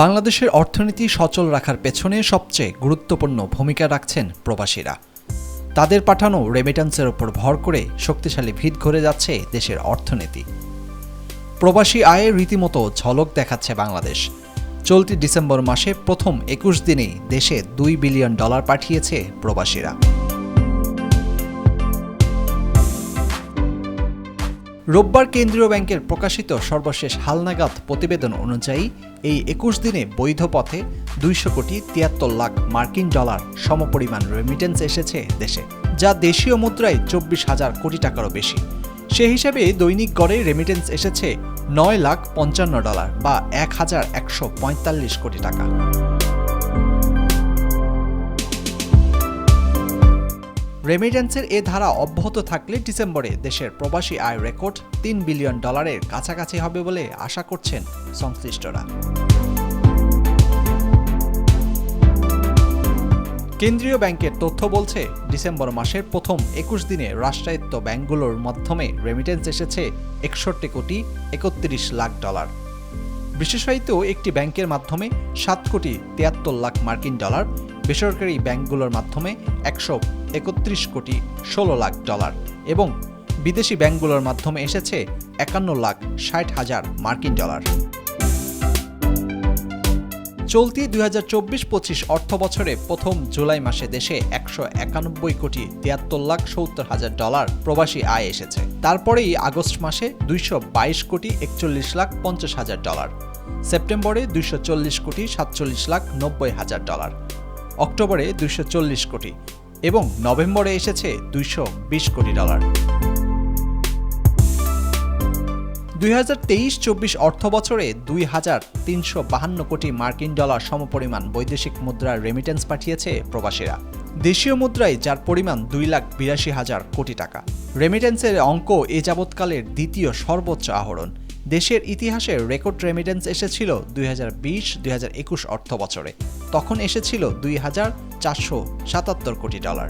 বাংলাদেশের অর্থনীতি সচল রাখার পেছনে সবচেয়ে গুরুত্বপূর্ণ ভূমিকা রাখছেন প্রবাসীরা। তাদের পাঠানো রেমিটান্সের ওপর ভর করে শক্তিশালী ভিত ঘুরে যাচ্ছে দেশের অর্থনীতি। প্রবাসী আয়ের রীতিমতো ঝলক দেখাচ্ছে বাংলাদেশ। চলতি ডিসেম্বর মাসে প্রথম একুশ দিনেই দেশে দুই বিলিয়ন ডলার পাঠিয়েছে প্রবাসীরা। রোববার কেন্দ্রীয় ব্যাংকের প্রকাশিত সর্বশেষ হালনাগাদ প্রতিবেদন অনুযায়ী, এই একুশ দিনে বৈধ পথে দুইশো কোটি তিয়াত্তর লাখ মার্কিন ডলার সমপরিমাণ রেমিটেন্স এসেছে দেশে, যা দেশীয় মুদ্রায় চব্বিশ হাজার কোটি টাকারও বেশি। সে হিসাবে দৈনিক গড়ে রেমিটেন্স এসেছে নয় লাখ পঞ্চান্ন ডলার বা এক হাজার একশো পঁয়তাল্লিশ কোটি টাকা। রেমিটেন্সের এ ধারা অব্যাহত থাকলে ডিসেম্বরে দেশের প্রবাসী আয় রেকর্ড তিন বিলিয়ন ডলারের কাছাকাছি হবে বলে আশা করছেন সংশ্লিষ্টরা। কেন্দ্রীয় ব্যাংকের তথ্য বলছে, ডিসেম্বর মাসের প্রথম একুশ দিনে রাষ্ট্রায়ত্ত ব্যাংকগুলোর মাধ্যমে রেমিটেন্স এসেছে একষট্টি কোটি একত্রিশ লাখ ডলার। বিশেষায়িত একটি ব্যাংকের মাধ্যমে সাত কোটি তিয়াত্তর লাখ মার্কিন ডলার বেসরকারি ব্যাংকগুলোর মাধ্যমে একশো একত্রিশ কোটি ষোলো লাখ ডলার এবং বিদেশি ব্যাংকগুলোর মাধ্যমে এসেছে একান্ন লাখ ষাট হাজার মার্কিন ডলার। চলতি দুই হাজার চব্বিশ পঁচিশ অর্থ বছরে প্রথম জুলাই মাসে দেশে একশো একানব্বই কোটি তিয়াত্তর লাখ সত্তর হাজার ডলার প্রবাসী আয় এসেছে। তারপরেই আগস্ট মাসে দুইশো বাইশ কোটি একচল্লিশ লাখ পঞ্চাশ হাজার ডলার। সেপ্টেম্বরে দুইশো চল্লিশ কোটি সাতচল্লিশ লাখ নব্বই হাজার ডলার। অক্টোবরে দুইশো চল্লিশ কোটি এবং নভেম্বরে এসেছে দুইশো বিশ কোটি ডলার। দুই হাজার তেইশ চব্বিশ অর্থ বছরে দুই হাজার তিনশো বাহান্ন কোটি মার্কিন ডলার সমপরিমাণ বৈদেশিক মুদ্রার রেমিটেন্স পাঠিয়েছে প্রবাসীরা। দেশীয় মুদ্রায় যার পরিমাণ দুই লাখ বিরাশি হাজার কোটি টাকা। রেমিটেন্সের অঙ্ক এ যাবৎকালের দ্বিতীয় সর্বোচ্চ আহরণ। দেশের ইতিহাসে রেকর্ড রেমিটেন্স এসেছিল দুই হাজার বিশ, দুই হাজার একুশ অর্থ বছরে তখন এসেছিল দুই হাজার চারশো সাতাত্তর কোটি ডলার।